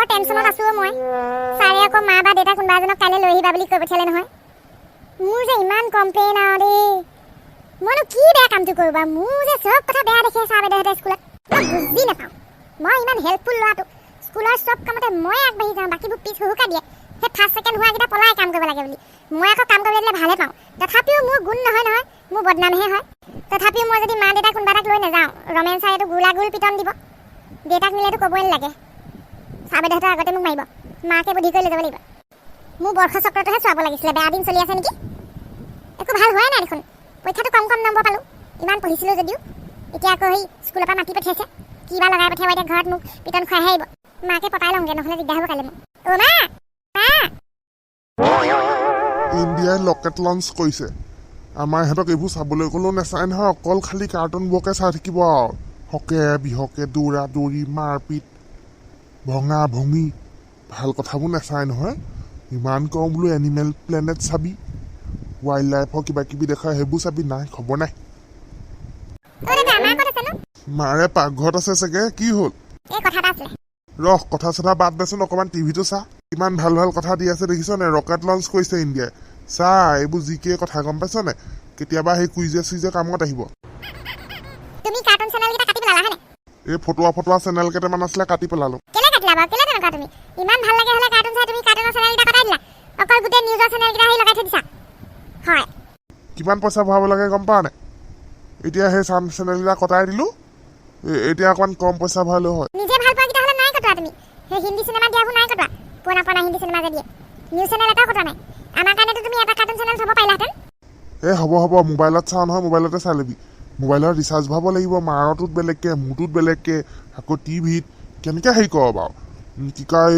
বৰ টেনশ্যনত আছোঁ মই। ছাৰে আকৌ মা বা দেউতা কোনোবা এজনক কাইলৈ লৈ আহিবা বুলি কৈ পঠিয়ালে নহয়। মোৰ যে ইমান কমপ্লেইন আৰু দেই। মইনো কি বেয়া কামটো কৰোঁ বাৰু মোৰ যে চব কথা বেয়া দেখে ছাৰ বাইদেউহঁতে স্কুলত। মই বুজি নাপাওঁ। মই ইমান হেল্পফুল ল'ৰাটো। স্কুলৰ চব কামতে মই আগবাঢ়ি যাওঁ বাকীবোৰ পিছ হুহুকা দিয়ে। সেই ফাৰ্ষ্ট ছেকেণ্ড হোৱাকেইটা পলাই কাম কৰিব লাগে বুলি। মই আকৌ কাম কৰিবলৈ দিলে ভালে পাওঁ। তথাপিও মোৰ গুণ নহয় নহয়। মোৰ বদনামহে হয়। তথাপিও মই যদি মা দেউতাক কোনোবা এটাক লৈ নাযাওঁ ৰমেন ছাৰেতো গোলা গোল পিটন দিব। দেউতাক নিলেতো ক'বই নালাগে। বাইদেউহঁতৰ আগতে মোক মাৰিব। মাকে বুদ্ধি কৰি লৈ যাব লাগিব। মোৰ বৰ্ষ চক্ৰটোহে চোৱাব লাগিছিলে। বেয়া দিন চলি আছে নেকি? একো ভাল হোৱাই নাই দেখোন। পৰীক্ষাটো কম কম নম্বৰ পালোঁ। ইমান পঢ়িছিলোঁ যদিও। এতিয়া আকৌ সেই স্কুলৰ পৰা মাতি পঠিয়াইছে। কিবা লগাই পঠিয়াব এতিয়া ঘৰত মোক পিটন খুৱাইহে আহিব। মাকে পতাই লওঁগৈ নহ'লে দিগদাৰ হ'ব কাইলৈ মোক। অ' মা ইণ্ডিয়াই লকেট লঞ্চ কৰিছে। আমাৰ ইহঁতক এইবোৰ চাবলৈ গ'লেও নাচায় নহয়। অকল খালি কাৰ্টুনবোৰকে চাই থাকিব আৰু। হকে বিহকে দৌৰা দৌৰি মাৰপিট। ভঙা ভঙি ভাল কথাবোৰ নাচায় নহয়। ইমান কওঁ বোলো এনিমেল প্লেনেট চাবি। ৱাইল্ড লাইফৰ কিবা কিবি দেখায় সেইবোৰ চাবি। নাই খবৰ নাই। মাৰে পাকঘৰত আছে চাগে কি হ'ল? কথা ৰহ কথা চথা বাদ দেচোন অকণমান টিভিটো চা। ইমান ভাল ভাল কথা দি আছে দেখিছ নে ৰকেট লঞ্চ কৰিছে ইণ্ডিয়াই। চা এইবোৰ জি কে কথা গম পাইছ নে কেতিয়াবা সেই কুইজে চুইজে কামত আহিব। এই ফটোৱা ফটোৱা চেনেল কেইটামান আছিলে কাটি পেলালো। বাৰু কেলে তেনেকুৱা তুমি? ইমান ভাল লাগে হ'লে কাৰ্টুন চাই তুমি কাৰ্টুনৰ চেনেলকেইটা কটাই দিলা। অকল গোটেই নিউজৰ চেনেলকেইটা আহি লগাই থৈ দিছা। হয়। কিমান পইচা ভৰাব লাগে গম পাৱ নে এতিয়া সেই চাম চেনেলকেইটা কটাই দিলো। এতিয়া অকণমান কম পইচা ভৰালেও হয়। নিজে ভাল পোৱা কেইটা হ'লে নাই কটোৱা তুমি। সেই হিন্দী চিনেমা দিয়াবোৰ নাই কটোৱা। পুৰণা পুৰণা হিন্দী চিনেমা যে দিয়ে। নিউজ চেনেল এটাও কটোৱা নাই। আমাৰ কাৰণেতো তুমি এটা কাৰ্টুন চেনেল থ'ব পাৰিলাহেঁতেন। এই হ'ব হ'ব। মোবাইলত চাওঁ নহয় মোবাইলতে চাই ল'বি। মোবাইলত ৰিচাৰ্জ ভৰাব লাগিব। মাৰটোত বেলেগকৈ মোৰটোত বেলেগকৈ। আকৌ টিভিত কেনেকৈ হেৰি কৰ বাৰু? কি কয়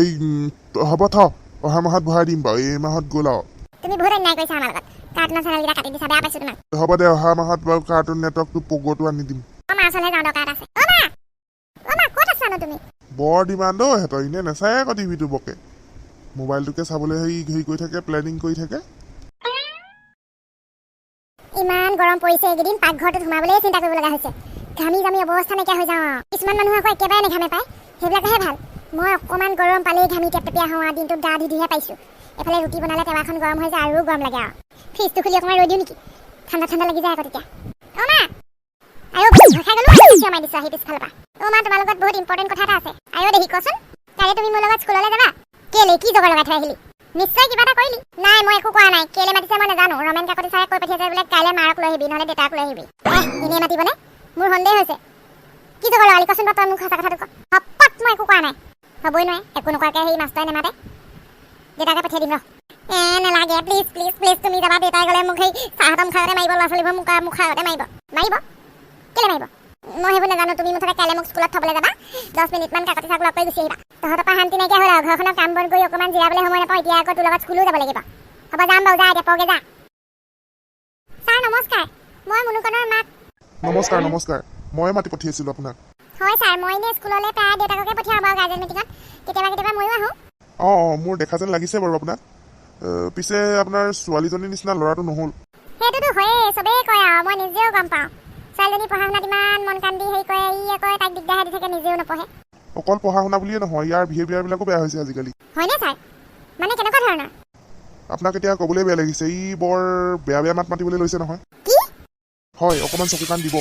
হ'ব থ অহা মাহত ভৰাই দিম বাৰু এই মাহত গ'ল আৰু। তুমি বহুত অন্যায় কৰিছা আমাৰ লগত। কাৰ্টুনৰ চেনেলকেইটা কাটি দিছা বেয়া পাইছোঁ তোমাক। হ'ব দে অহা মাহত বাৰু কাৰ্টুন নেটৱৰ্কটো পগৰটো আনি দিম। অ' মা ওচৰলৈ যাওঁ দৰকাৰ এটা আছে। অ' মা! অ' মা ক'ত আছানো তুমি? বৰ ডিমাণ্ড অ' সিহঁতৰ। এনেই নাচায় আকৌ টিভিটো বকে। মোবাইলটোকে চাবলৈ হেৰি হেৰি কৰি থাকে প্লেনিং কৰি থাকে। ইমান গৰম পৰিছে এইকেইদিন পাকঘৰটোত সোমাবলৈ চিন্তা কৰিব লগা হৈছে। ঘামি ঘামি অৱস্থা নাইকিয়া হৈ যাওঁ কিছুমান মানুহ আকৌ একেবাৰে নেঘামে পায়। সেইবিলাকহে ভাল। মই অকণমান গৰম পালেই ঘামি টেপটেপীয়া হওঁ আৰু দিনটোত গা ধুইহে পাইছোঁ। এফালে ৰুটি বনালে টেমাখন গৰম হৈ যায় আৰু গৰম লাগে আৰু। ফ্ৰিজটো খুলি অকণমান ৰৈ দিওঁ নেকি? ঠাণ্ডা ঠাণ্ডা লাগি যায় আকৌ তেতিয়া। মাৰি লগত স্কুললৈ সন্দেহ হৈছে। কি জগৰ লগালি? কচোন বাৰু তই মোক সঁচা কথাটো ক। মই একো কৰা নাই। হ'বই নোৱাৰে একো নকৰাকৈ সেই মাষ্টৰে নেমাতে। দেউতাকে পঠিয়াই দিম ৰ এ নালাগে প্লিজ প্লিজ প্লিজ তুমি যাবা দেউতাই গ'লে মোক সেই চাহত মুখাগতে মাৰিব ল'ৰা ছোৱালীবোৰ মুখা মুখাগতে মাৰিব। মাৰিব? কেলে মাৰিব? মই সেইবোৰ নাজানো তুমি মুঠতে কাইলৈ মোক স্কুলত থ'বলৈ যাবা। দহ মিনিটমান কাকতি চাক লগ কৰি গুচি আহিবা। তহঁতৰ পৰা শান্তি নাইকিয়া হ'ল আৰু ঘৰখনৰ কাম বন কৰি অকণমান জিৰাবলৈ সময় নাপাওঁ এতিয়া আকৌ তোৰ লগত স্কুলো যাব লাগিব। হ'ব যাম বাৰু যা এতিয়া পগে যা। ছাৰ নমস্কাৰ। মই মুনুকণৰ মাক নমস্কাৰ নমস্কাৰ। ময়ে মাতি পঠিয়াইছিলোঁ আপোনাক। হয় ছাৰ মই এনেই স্কুললৈ প্ৰায় দেউতাককে পঠিয়াওঁ বাৰু গাৰ্জেন মিটিঙত। কেতিয়াবা কেতিয়াবা ময়ো আহোঁ। অঁ মোৰ দেখা যেন লাগিছে বাৰু আপোনাক। পিছে আপোনাৰ ছোৱালীজনীৰ নিচিনা ল'ৰাটো নহ'ল? সেইটোতো হয়েই চবেই কয় আৰু মই নিজেও গম পাওঁ। ছোৱালীজনী পঢ়া শুনাত ইমান মন কান দি হেৰি কৰে ই আকৌ তাইক দিগদাৰহে দি থাকে নিজেও নপঢ়ে। অকল পঢ়া শুনা বুলিয়ে নহয় ইয়াৰ বিহেভিয়াৰবিলাকো বেয়া হৈছে আজিকালি। হয়নে ছাৰ? মানে কেনেকুৱা ধৰণৰ? আপোনাক এতিয়া ক'বলৈ বেয়া লাগিছে ই বৰ বেয়া বেয়া মাত মাতিবলৈ লৈছে নহয়। কি? হয় অকণমান চকু কাণ দিব।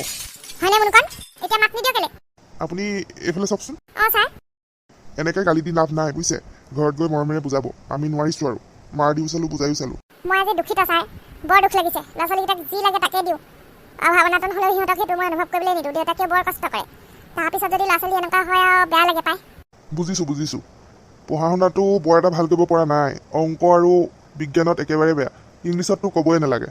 হয়নে মুনুকণ? এতিয়া মাত নিদিয় কেলে? আপুনি এইফালে চাওকচোন। এনেকৈ গালি দি লাভ নাই বুজিছে ঘৰত গৈ মৰমেৰে বুজাব। আমি নোৱাৰিছোঁ আৰু। মাৰ দিও চালোঁ বুজাইও চালোঁ। মই আজি দুখিত ছাৰ। বৰ দুখ লাগিছে। ল'ৰা ছোৱালীকেইটাক যি লাগে তাকেই দিওঁ। আৰু ভাৱনাতন হ'লেও সিহঁতক সেইটো মই অনুভৱ কৰিবলৈ নিদিওঁ। দেউতাকে বৰ কষ্ট কৰে। তাৰপিছত যদি ল'ৰা ছোৱালী এনেকুৱা হয় আৰু বেয়া লাগে পায়। বুজিছোঁ বুজিছোঁ। পঢ়া শুনাটো বৰ এটা ভাল কৰিব পৰা নাই। অংক আৰু বিজ্ঞানত একেবাৰে বেয়া। ইংলিছততো ক'বই নালাগে।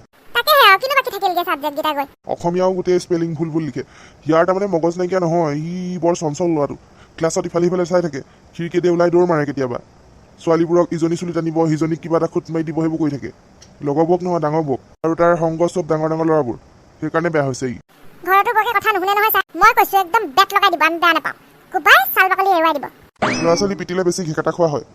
বাকী থাকিলগৈ ছাবজেক্টকেইটা গৈ অসমীয়াও গোটেই স্পেলিং ভুল ভুল লিখে। ইয়াৰ তাৰমানে মগজ নাইকিয়া নহয় ই বৰ চঞ্চল ল'ৰাটো। ক্লাছত ইফালে সিফালে চাই থাকে খিৰিকীতে ওলাই দৌৰ মাৰে কেতিয়াবা। ছোৱালীবোৰক ইজনী চুলি টানিব সিজনীক কিবা এটা খুট মাৰি দিব সেইবোৰ কৰি থাকে। লগৰবোৰক নহয় ডাঙৰ বোৰক। আৰু তাৰ সংগ চব ডাঙৰ ডাঙৰ ল'ৰাবোৰ। সেইকাৰণে বেয়া হৈছে ই। ঘৰতো বৰকে কথা নুশুনে নহয় ছাৰ। মই কৈছোঁ একদম বেট লগাই দিব আমি বেয়া নাপাওঁ। কোবাই চাল বাকলি এৰুৱাই দিব। ল'ৰা ছোৱালী পিটিলে বেছি ঘেকাটা খোৱা হয়।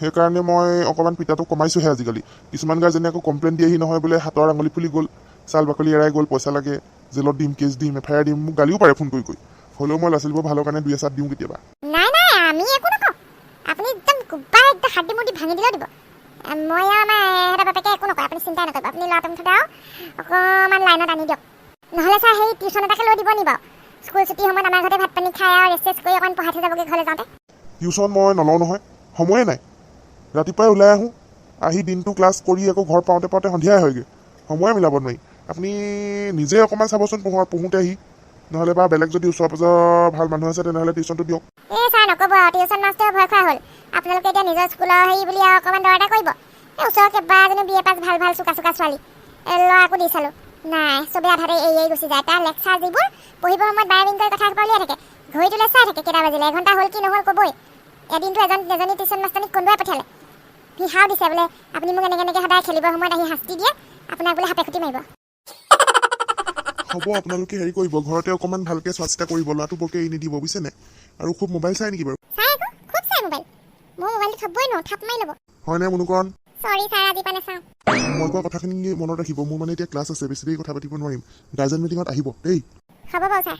সেইকাৰণে মই অকণমান পিতাটো কমাইছোঁহে আজিকালি। কিছুমান গাৰ্জেনে আকৌ কমপ্লেইন দিয়েহি নহয় বোলে হাতৰ আঙুলি ফুলি গ'ল। ছাল বাকলি এৰাই গ'ল পইচা লাগে জেলত দিম কেছ দিম এফ আই আৰ দিম মোক গালিও পাৰে ফোন কৰি কৰি। হ'লেও মই ল'ৰা ছোৱালীবোৰ ভালৰ কাৰণে দুই এচাত দিওঁ কেতিয়াবা। নাই নাই আমি একো নকওঁ। আপুনি হাৰ্ডি মুৰ্ডি ভাঙি দিলেও দিব। এ, মই আৰু আমাৰ এহেঁতৰ বাপেকে একো নকয় আপুনি চিন্তাই নকৰিব আপুনি ল'ৰাটো মুঠতে আৰু অকণমান লাইনত আনি দিয়ক। নহ'লে ছাৰ সেই টিউশ্যন এটাকে লৈ দিব নি বাৰু? স্কুল ছুটি সময়ত আমাৰ ঘৰতে ভাত পানী খাই আৰু ৰেষ্ট চেষ্ট কৰি অকণমান পঢ়াই থৈ যাবগৈ ঘৰলৈ যাওঁতে। টিউশ্যন মই নলওঁ নহয় সময়ে নাই। ৰাতিপুৱাই ওলাই আহোঁ আহি দিনটো ক্লাছ কৰি আকৌ ঘৰ পাওঁতে পাওঁতে সন্ধিয়াই হয়গৈ। সময়ে মিলাব নোৱাৰি। আপুনি নিজে অকণমান চাবচোন পঢ়োৱা পঢ়োঁতে আহি। নহ'লে বা বেলেগ যদি ওচৰ পাজৰ ভাল মানুহ আছে তেনেহ'লে টিউশ্যনটো দিয়ক। এই ছাৰ নক'ব আৰু টিউশ্যন মাষ্টৰে ভয় খোৱা হ'ল। আপোনালোকে এতিয়া নিজৰ স্কুলৰ হেৰি বুলি আৰু অকণমান দৰ এটা কৰিব। এই ওচৰৰ কেইবাজনী বি এ পাছ ভাল ভাল চোকা চোকা ছোৱালী। ল'ৰাকো দি চালোঁ। নাই চবেই আধাতে এৰি এৰি গুচি যায়। তাৰ লেকচাৰ যিবোৰ পঢ়িবৰ সময়ত বাৰে বিং কৰি কথা সোপা উলিয়াই থাকে। ঘড়ীটোলৈ চাই থাকে কেইটা বাজিলে এঘণ্টা হ'ল কি নহ'ল ক'বই। এদিনটো এজন এজনী টিউশ্যন মাষ্টৰনীক কন্দুৱাই পঠিয়ালে। সি হাও দিছে বোলে আপুনি মোক এনেকৈ এনেকৈ সদায় খেলিবৰ সময়ত আহি শাস্তি দিয়ে। আপোনাক বোলে সাপে খুটি মাৰিব। হ'ব আপোনালোকে হেৰি কৰিব ঘৰতে অকণমান ভালকৈ চোৱা চিতা কৰিব ল'ৰাটো বৰকৈ এৰি নিদিব বুজিছেনে? আৰু খুব মোবাইল চাই নেকি বাৰু? খুব চাই মোবাইল মোৰ মোবাইলটো থ'বই নোৱাৰোঁ থাপ মাৰি ল'ব। হয়নে মনোকৰণ মই কোৱা কথাখিনি মনত ৰাখিব মোৰ মানে এতিয়া ক্লাছ আছে বেছি দেৰি কথা পাতিব নোৱাৰিম। গাৰ্জেন মিটিঙত আহিব দেই। হ'ব বাৰু ছাৰ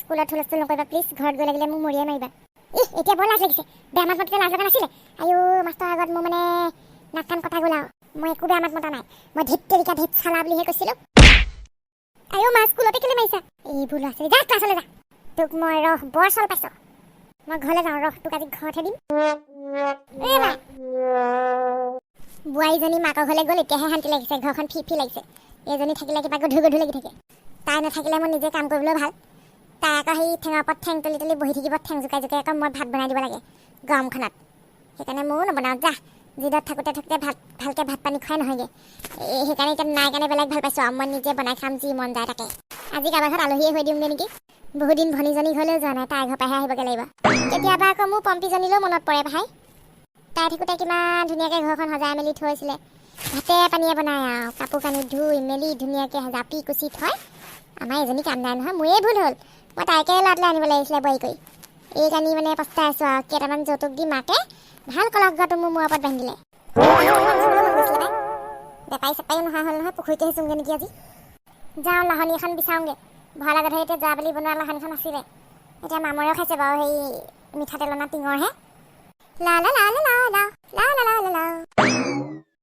স্কুলত হুলস্থুল নকৰিবা প্লিজ ঘৰত গৈ লাগিলে মোক মৰিয়াই মাৰিবা। এতিয়া বৰ লাজ লাগিছে। বেয়া মাত মাতিলে লাজ লগা নাছিলে। আয়ো মাষ্টৰ আগত মোৰ মানে নাক কান কথা গ'ল আৰু মই একো বেয়া মাত মতা নাই। মই ধেত তেৰিকা ধেত চালা বুলিহে কৈছিলোঁ। আয়ো মা স্কুলতে কেলে মাৰিছা? এইবোৰ ল'ৰা ছোৱালী যা ক্লাছলৈ যা। তোক মই ৰহ বৰ চল পাইছ। মই ঘৰলৈ যাওঁ ৰহ তোক আজি ঘৰতহে দিম। বোৱাৰীজনী মাকৰ ঘৰলৈ গ'ল এতিয়াহে শান্তি লাগিছে। ঘৰখন ফি ফি লাগিছে। এজনী থাকিলে কিবা গধুৰ গধুৰ লাগি থাকে। তাই নাথাকিলে মই নিজে কাম কৰিবলৈও ভাল। তাই আকৌ সেই ঠেঙৰ ওপৰত ঠেং তুলি তুলি বহি থাকিব ঠেং জোকাই জোকাই আকৌ মই ভাত বনাই দিব লাগে। গৰমখনত। সেইকাৰণে ময়ো নবনাওঁ। যা। যিদত থাকোঁতে থাকোঁতে ভাত ভালকৈ ভাত পানী খোৱাই নহয়গৈ। সেইকাৰণে এতিয়া নাই কাৰণে বেলেগ ভাল পাইছোঁ আৰু মই নিজে বনাই খাম যি মন যায় তাকে। আজি কাৰোবাৰ ঘৰত আলহীয়ে হৈ দিওঁগৈ নেকি? বহুত দিন ভনীজনী ঘৰলৈও যোৱা নাই তাইৰ ঘৰ পৰাহে আহিবগৈ লাগিব। কেতিয়াবা আকৌ মোৰ পম্পীজনীলৈও মনত পৰে ভাই। তাই থাকোঁতে কিমান ধুনীয়াকৈ ঘৰখন সজাই মেলি থৈছিলে। ভাতে পানীয়ে বনাই আৰু কাপোৰ কানি ধুই মেলি ধুনীয়াকৈ জাপি কুচি থয়। আমাৰ এজনী কাম নাই নহয় মোৰেই ভুল হ'ল। মই তাইকে ল'ৰাটোলৈ আনিব লাগিছিলে বোৱাৰী কৰি। এই কানি মানে পস্তাই আছোঁ আৰু কেইটামান যৌতুক দি মাকে ভাল কলগটো মোৰ মূৰৰ ওপৰত বান্ধিলে বেপাৰী চেপাৰীও নোহোৱা হ'ল নহয় পুখুৰীতে সিঁচোংগৈ নেকি আজি যাওঁ লাহনি এখন বিচাৰোঁগৈ ভঁৰাল আগত এতিয়া যোৱা বুলি বনোৱা লাহনিখন আছিলে এতিয়া মামৰেও খাইছে বাৰু সেই মিঠাতেল অনা টিঙৰহে লা লা লা লা লা লা লা লা লা লা